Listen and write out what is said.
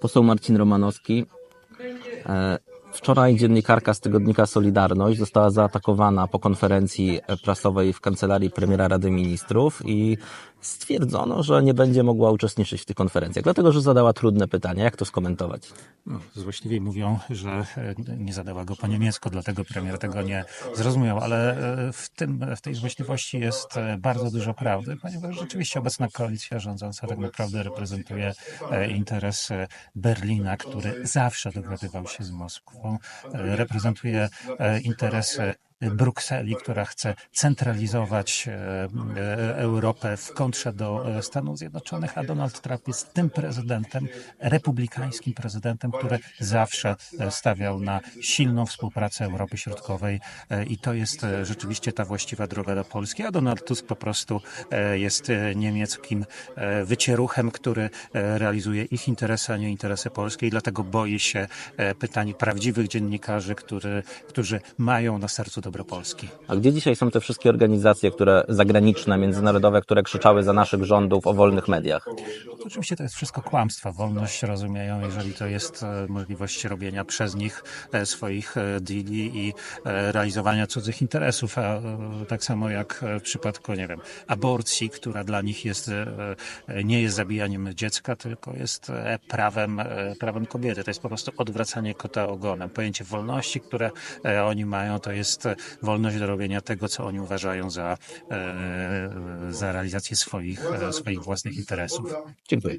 Poseł Marcin Romanowski. E, Wczoraj dziennikarka z tygodnika Solidarność została zaatakowana po konferencji prasowej w kancelarii premiera Rady Ministrów i stwierdzono, że nie będzie mogła uczestniczyć w tych konferencjach, dlatego że zadała trudne pytania. Jak to skomentować? Złośliwi mówią, że e, nie zadała go po niemiecku, dlatego premier tego nie zrozumiał, ale e, w, tym, w tej złośliwości jest e, bardzo dużo prawdy, ponieważ rzeczywiście obecna koalicja rządząca tak naprawdę reprezentuje interes Berlina, który zawsze dogadywał się z Moskwą, reprezentuje interesy Brukseli, która chce centralizować e, e, Europę w kontrze do e, Stanów Zjednoczonych, a Donald Trump jest tym prezydentem, republikańskim prezydentem, który zawsze stawiał na silną współpracę Europy Środkowej i to jest rzeczywiście ta właściwa droga do Polski, a Donald Tusk po prostu jest niemieckim wycieruchem, który realizuje ich interesy, a nie interesy polskie i dlatego boi się pytań prawdziwych dziennikarzy, który, którzy mają na sercu dobro Polski. A gdzie dzisiaj są te wszystkie organizacje, które zagraniczne, międzynarodowe, które krzyczały za naszych rządów o wolnych mediach? Oczywiście to jest wszystko kłamstwa. Wolność rozumieją, jeżeli to jest e, możliwość robienia przez nich e, swoich e, deali i realizowania cudzych interesów, a tak samo jak w przypadku, nie wiem, aborcji, która dla nich jest, nie jest zabijaniem dziecka, tylko jest prawem, prawem kobiety. To jest po prostu odwracanie kota ogonem. Pojęcie wolności, które oni mają, to jest wolność do robienia tego, co oni uważają za, e, za realizację swoich, e, swoich własnych interesów. Dziękuję.